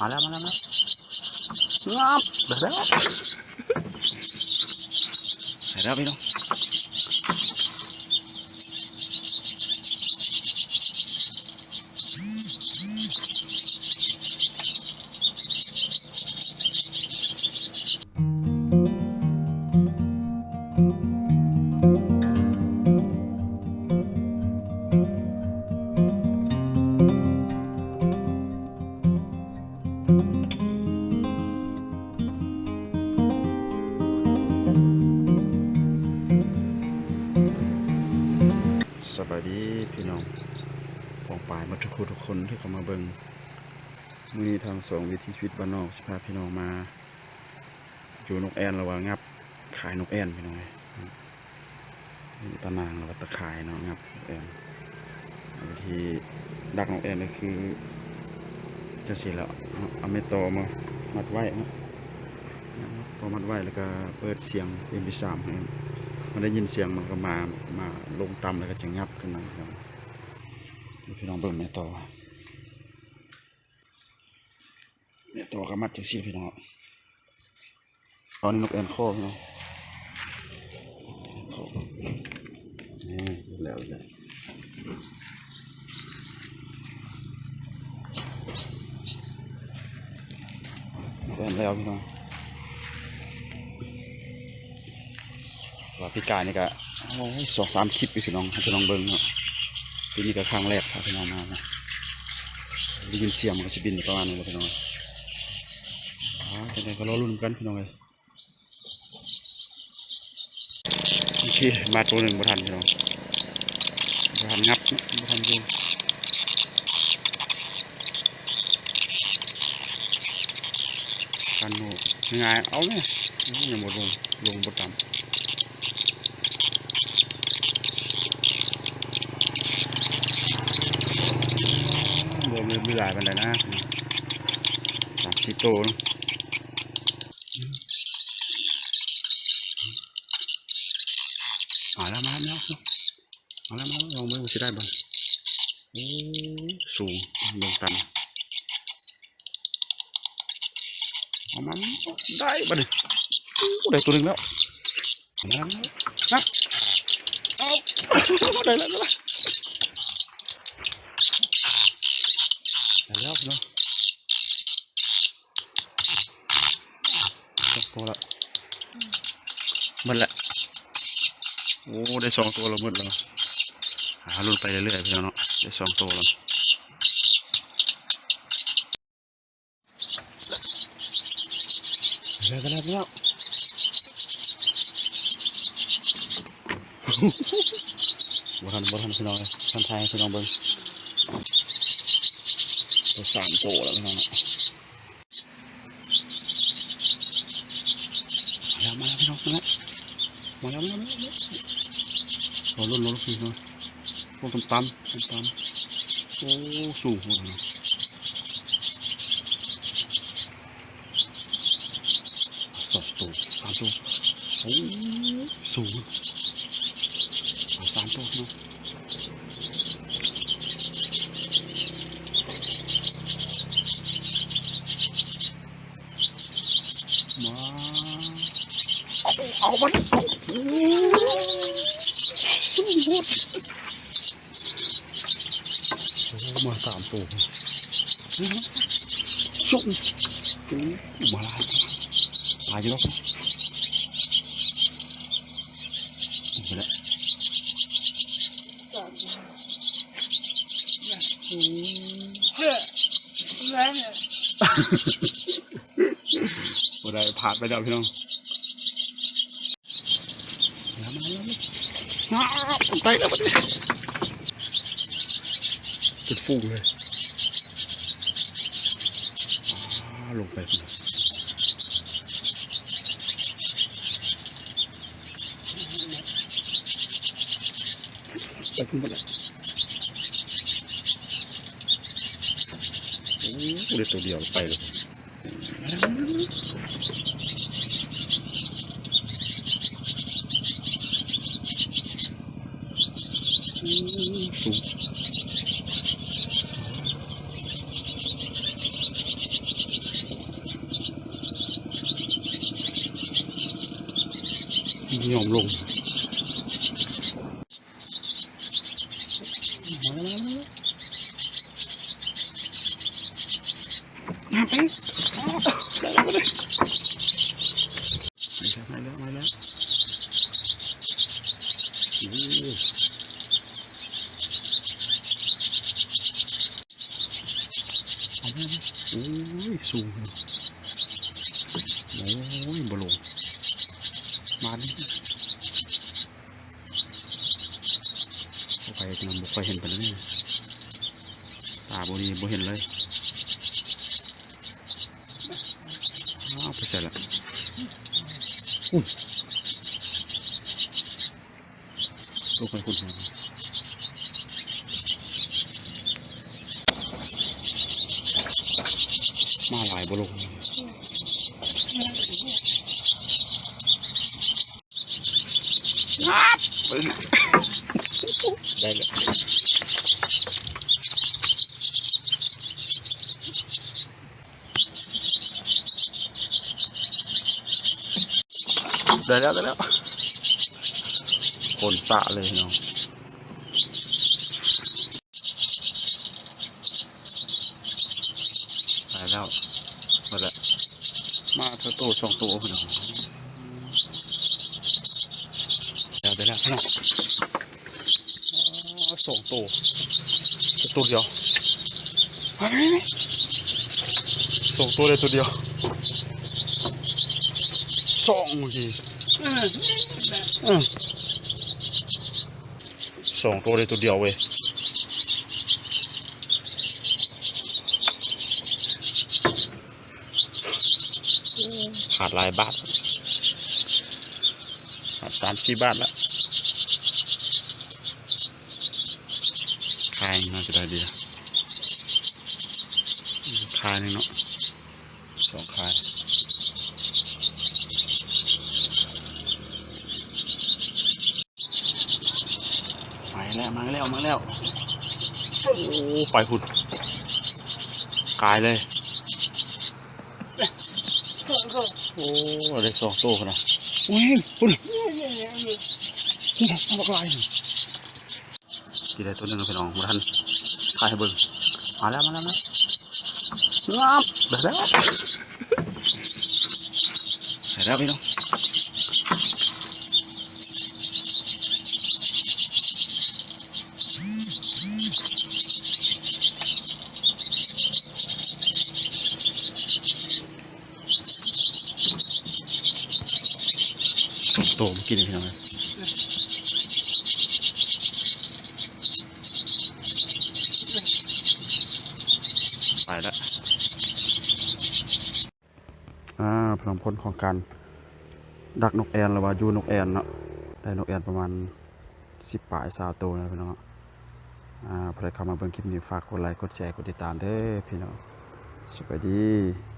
มาแล้วม ด้แล้วพี่น้องสวัสดีพี่น้องปองปายมาทุกคนทุกคนที่เข้ามาเบิงมือนี้ทางสองวิถีชีวิตบ้านนอกสิพาพี่น้องมาอยู่นกแอ่นระว่างงับขายนกแอ่นพี่น้องตะนางแล้วก็ตะขายเนาะงับนกแอ่นวิธีดักนกแอ่นก็คือ จะเสิแล้วเอาเอาเมตมามัดไว้นะพอมัดไว้แล้วก็เปิดเสียงเอ็มพีสามให้ มันได้ยินเสียงมันก็มา มาลงต่ำแล้วก็จะงับขึ้นมาครับพี่น้องเบิ่งแม่ต่อแม่ต่อก็มัดจังซี่พี่น้องตอนนี้นกแอนโคพี่น้องโคนี่แล้วเลยนกแอนแล้วพี่น้อง พี่กายนี่ก็โอ้ยสองสามคลิปอยู่พี่น้องพี่น้องเบิ่งเนาะปีนี้ก็ครั้งแรกพาพี่น้องมานะได้ยินเสียงมันก็สิบินประมาณนี้เลยพี่น้องอ๋อจังไดก็รอรุ่นกันพี่น้องเลยโอเคมาตัวหนึ่งบ่ทันพี่น้องบ่ทันงับบ่ทันยู่กันโหง่ายเอาเนี่ยยังบ่ลงลงบ่ต่ำ รวมเลยไม่ หลายปันเลยนะสามสี่โตวเนอะมาแล้วมาแล้วมาแล้วมาแล้วลองไมือจะได้บ้างโอ้สูงลงตันเอามันได้บ้างได้ตัวหนึ่งแล้วมาแล้วนะเอาได้แล้วได้แล้ว ได้แล้วเนาะ พอละหมันละโอ้ได้สองตัวแล้วหมดแล้วหาลุ้นไปเรื่อยๆพี่น้องเนาะได้สองตัวแล้วได้แล้วได้แล้วบ่ทันบ่ทันพี่น้องเลยทันทายให้พี่น้องเบิ่งตัวสามตัวแล้วพี่น้องมาแล้วมาแล้ว พี่น้องมาแล้วมาแล้วมาแล้วมาแล้วเราลุ้นลุ้นพี่น้องพวกตำตำตำตำโอ้สูงหมดเลยสองตัวสามตัวโอ้สูงสามตัวเนาะ มาเอา นสมบูรมาสามตัวสุกจุ๊มาลาตายแล้วไปแล้วสามเจ้าแล้วบ่ได้ผ่านไปแล้วพี่น้อง ไปแล้วไปแล้วเป็นฟูงเลยลงไปไปขึ้นไปแล้วโอ้เด็ดตัวเดียวไปเลย สูงยอมลงมาไปมาแล้วมาแล้วมาแล้วโอ้เอาแม่มาโอ้ ยสูงเลยโอ้ยบลงมาดิบุคอยมันบุคอยเห็นไปแล้วนี่ตาบุรีบุเห็นเลยเอาไปใส่ละอุ้ยลูกไปคุณมาหลายบลงครับ ได้เลยได้แล้วได้แล้วคนสะเลยเน้องได้แล้วหมดแล้วมาเธอโตสองตัวพี่น้องแล้วได้แล้ว พี่น้องสองตัวตัวเดียวสองตัวเลยตัวเดียวสองเมื่อกี้嗯，อืมสองตัวเลยตัวเดียวเว้ยขาดหลายบาทขาดสามสี่บาทแล้วายน่าจะได้ดีนะขายหนึงเนาะสองขายมาแล้วมาแล้วมาแล้วโอ้ไปหุ่นกายเลย，โอ้ได้สองตัวขนาดโอ้ยหุ่นหุ่นมาบักลา สีได้ตัวนึงพี่น้องมาทันถ่ายให้เบิ่งมาแล้วมาแล้วนะงับได้แล้วได้แล้วพี่น้องสองตัวเมื่อกี้นี่พี่น้องไปแล้ว อ่าพลังพ้นของการดักนกแอนหรือว่ายูนกแอนเนาะได้นกแอนประมาณสิบปลายสาวตัวนะพี่น้องอ่าใครเข้ามาเบิ่งคลิปนี้ฝากกดไลค์กดแชร์กดติดตามเด้อพี่น้องสวัสดี